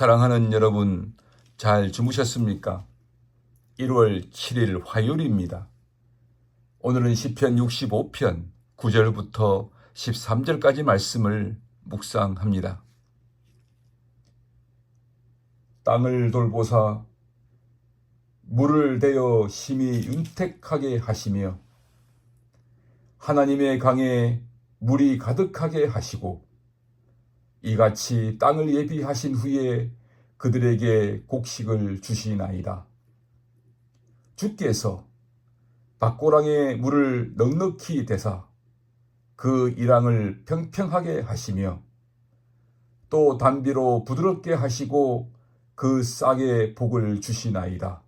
사랑하는 여러분, 잘 주무셨습니까? 1월 7일 화요일입니다. 오늘은 시편 65편 9절부터 13절까지 말씀을 묵상합니다. 땅을 돌보사 물을 대어 심히 윤택하게 하시며 하나님의 강에 물이 가득하게 하시고 이같이 땅을 예비하신 후에 그들에게 곡식을 주시나이다. 주께서 밭고랑에 물을 넉넉히 대사 그 이랑을 평평하게 하시며 또 단비로 부드럽게 하시고 그 싹에 복을 주시나이다.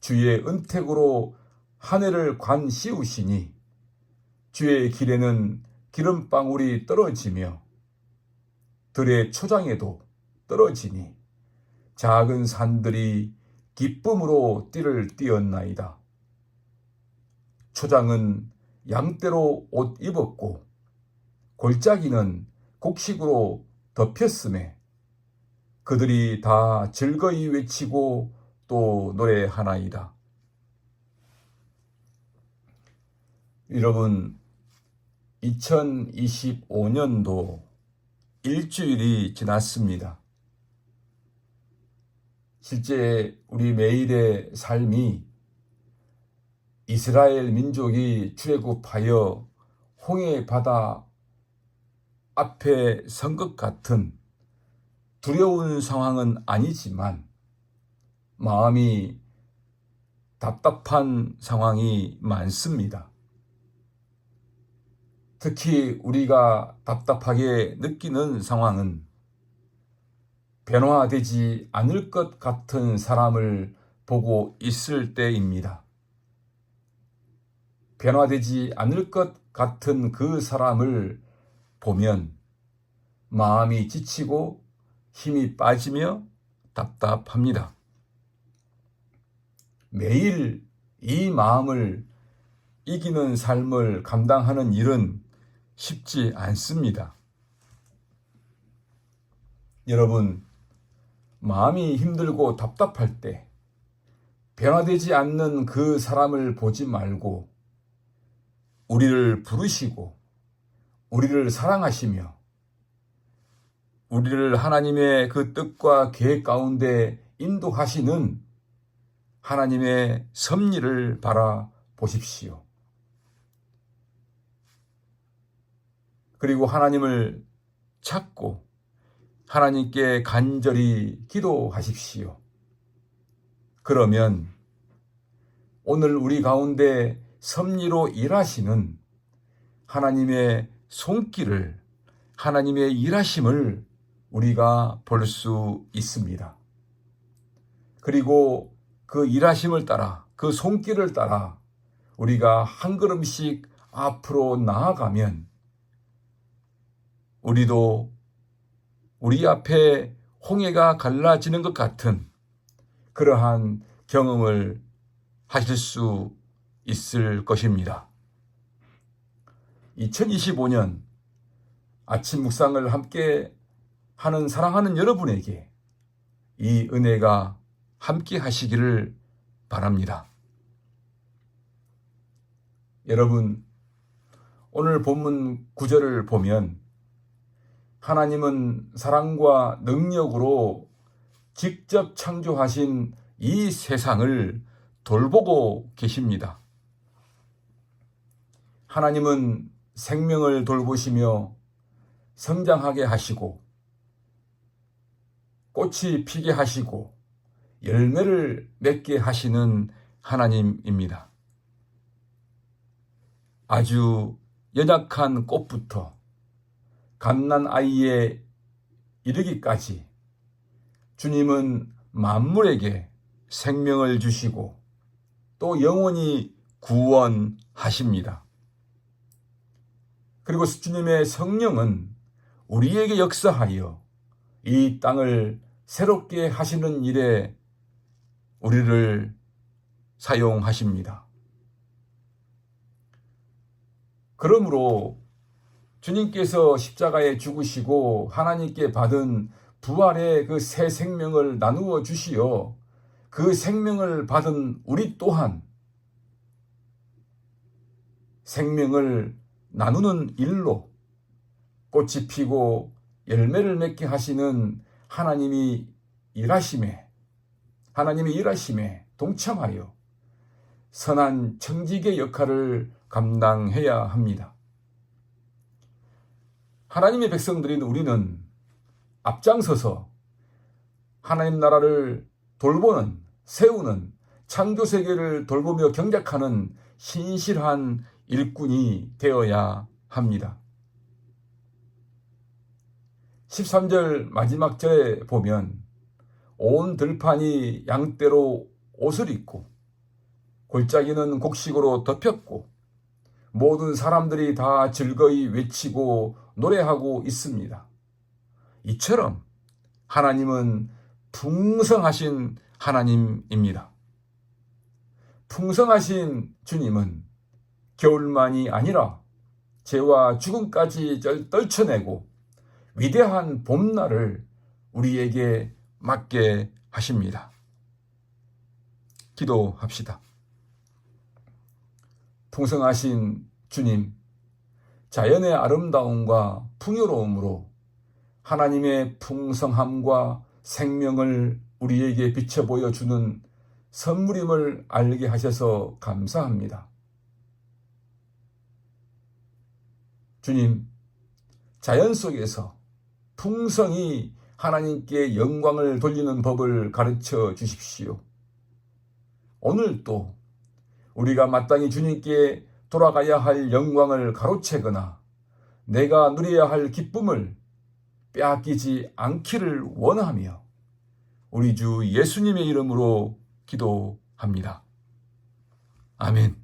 주의 은택으로 하늘을 관 씌우시니 주의 길에는 기름방울이 떨어지며 들의 초장에도 떨어지니 작은 산들이 기쁨으로 띠를 띄었나이다. 초장은 양떼로 옷 입었고 골짜기는 곡식으로 덮였음에 그들이 다 즐거이 외치고 또 노래하나이다. 여러분, 2025년도 일주일이 지났습니다. 실제 우리 매일의 삶이 이스라엘 민족이 출애굽하여 홍해 바다 앞에 선 것 같은 두려운 상황은 아니지만 마음이 답답한 상황이 많습니다. 특히 우리가 답답하게 느끼는 상황은 변화되지 않을 것 같은 사람을 보고 있을 때입니다. 변화되지 않을 것 같은 그 사람을 보면 마음이 지치고 힘이 빠지며 답답합니다. 매일 이 마음을 이기는 삶을 감당하는 일은 쉽지 않습니다. 여러분, 마음이 힘들고 답답할 때 변화되지 않는 그 사람을 보지 말고 우리를 부르시고 우리를 사랑하시며 우리를 하나님의 그 뜻과 계획 가운데 인도하시는 하나님의 섭리를 바라보십시오. 그리고 하나님을 찾고 하나님께 간절히 기도하십시오. 그러면 오늘 우리 가운데 섭리로 일하시는 하나님의 손길을 하나님의 일하심을 우리가 볼 수 있습니다. 그리고 그 일하심을 따라 그 손길을 따라 우리가 한 걸음씩 앞으로 나아가면 우리도 우리 앞에 홍해가 갈라지는 것 같은 그러한 경험을 하실 수 있을 것입니다. 2025년 아침 묵상을 함께 하는 사랑하는 여러분에게 이 은혜가 함께 하시기를 바랍니다. 여러분, 오늘 본문 구절을 보면 하나님은 사랑과 능력으로 직접 창조하신 이 세상을 돌보고 계십니다. 하나님은 생명을 돌보시며 성장하게 하시고 꽃이 피게 하시고 열매를 맺게 하시는 하나님입니다. 아주 연약한 꽃부터 갓난 아이에 이르기까지 주님은 만물에게 생명을 주시고 또 영원히 구원하십니다. 그리고 주님의 성령은 우리에게 역사하여 이 땅을 새롭게 하시는 일에 우리를 사용하십니다. 그러므로 주님께서 십자가에 죽으시고 하나님께 받은 부활의 그 새 생명을 나누어 주시어 그 생명을 받은 우리 또한 생명을 나누는 일로 꽃이 피고 열매를 맺게 하시는 하나님이 일하심에 하나님이 일하심에 동참하여 선한 청지기의 역할을 감당해야 합니다. 하나님의 백성들인 우리는 앞장서서 하나님 나라를 돌보는 세우는 창조 세계를 돌보며 경작하는 신실한 일꾼이 되어야 합니다. 13절 마지막 절에 보면 온 들판이 양떼로 옷을 입고 골짜기는 곡식으로 덮였고 모든 사람들이 다 즐거이 외치고 노래하고 있습니다. 이처럼 하나님은 풍성하신 하나님입니다. 풍성하신 주님은 겨울만이 아니라 죄와 죽음까지 떨쳐내고 위대한 봄날을 우리에게 맞게 하십니다. 기도합시다. 풍성하신 주님, 자연의 아름다움과 풍요로움으로 하나님의 풍성함과 생명을 우리에게 비춰 보여주는 선물임을 알게 하셔서 감사합니다. 주님, 자연 속에서 풍성히 하나님께 영광을 돌리는 법을 가르쳐 주십시오. 오늘 또 우리가 마땅히 주님께 돌아가야 할 영광을 가로채거나 내가 누려야 할 기쁨을 빼앗기지 않기를 원하며 우리 주 예수님의 이름으로 기도합니다. 아멘.